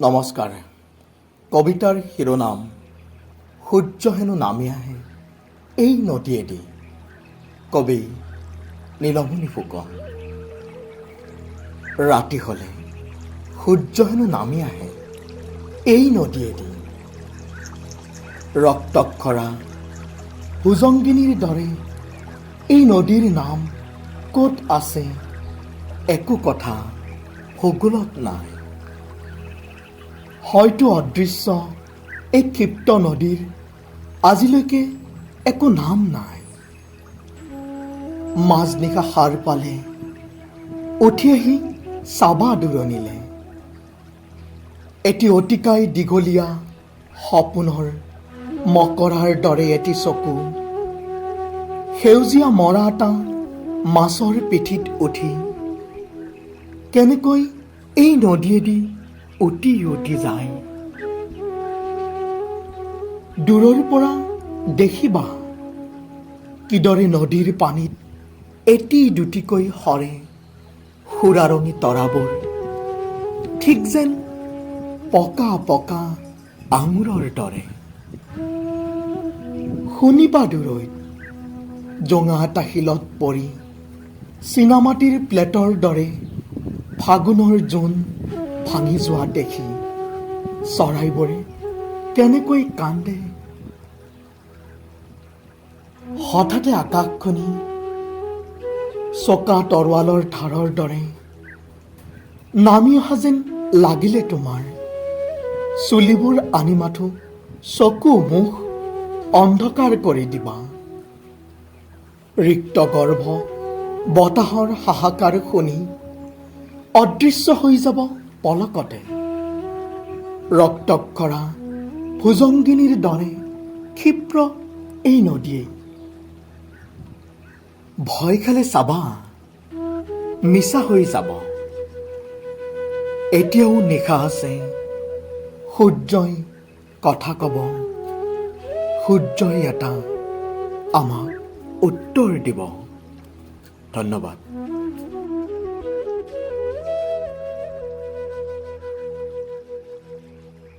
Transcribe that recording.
নমস্কাৰ কবিতাৰ শিৰোনাম সূৰ্য হেনো নামি আহে এই নদীয়েদি কবি নীলমণি ফুকন। ৰাতি হ'লে সূৰ্য হেনো নামি আহে এই নদীয়েদি ৰক্তক্ষৰা ভুজংগিনীৰ দৰে এই নদীৰ নাম ক'ত আছে, একো কথা ভূগোলত নাই। হয়তো অদৃশ্য এই ক্ষিপ্ত নদীৰ আজিলৈকে একো নাম নাই। মাজনিশা সাৰ পালে উঠি আহি চাবা দূৰণিলে। এটি অতিকাই দীঘলীয়া সপোনৰ মকৰাৰ দৰে এটি চকু। সেউজীয়া মৰা এটা মাছৰ পিঠিত উঠি কেনেকৈ এই নদীয়েদি উটি উটি যায় দূৰৰ পৰা দেখিবা কিদৰে নদীৰ পানীত এটি দুটিকৈ সৰে সুৰাৰঙী তৰাবোৰ। ঠিক যেন পকা পকা আঙুৰৰ দৰে। শুনিবা দূৰৈত জোঙা এটা শিলত পৰি চীনামাটিৰ প্লেটৰ দৰে ফাগুনৰ জোন ভাঙি যোৱা দেখি চৰাইবোৰে কেনেকৈ কান্দে। হঠাতে আকাশখনি চকা তৰোৱালৰ ধাৰৰ দৰে নামি অহা যেন লাগিলে তোমাৰ। চুলিবোৰ আনি মাথো চকু মুখ অন্ধকাৰ কৰি দিবা। ৰিক্ত গৰ্ভ, বতাহৰ হাহাকাৰ শুনি অদৃশ্য হৈ যাব পলকতে। ৰক্তক্ষৰা ভুজংগিনীৰ দৰে ক্ষিপ্ৰ এই নদীয়ে। ভয় খালে চাবা মিছা হৈ যাব। এতিয়াও নিশা আছে সূৰ্যই কথা ক'ব। সূৰ্যই এটা আমাক উত্তৰ দিব। ধন্যবাদ।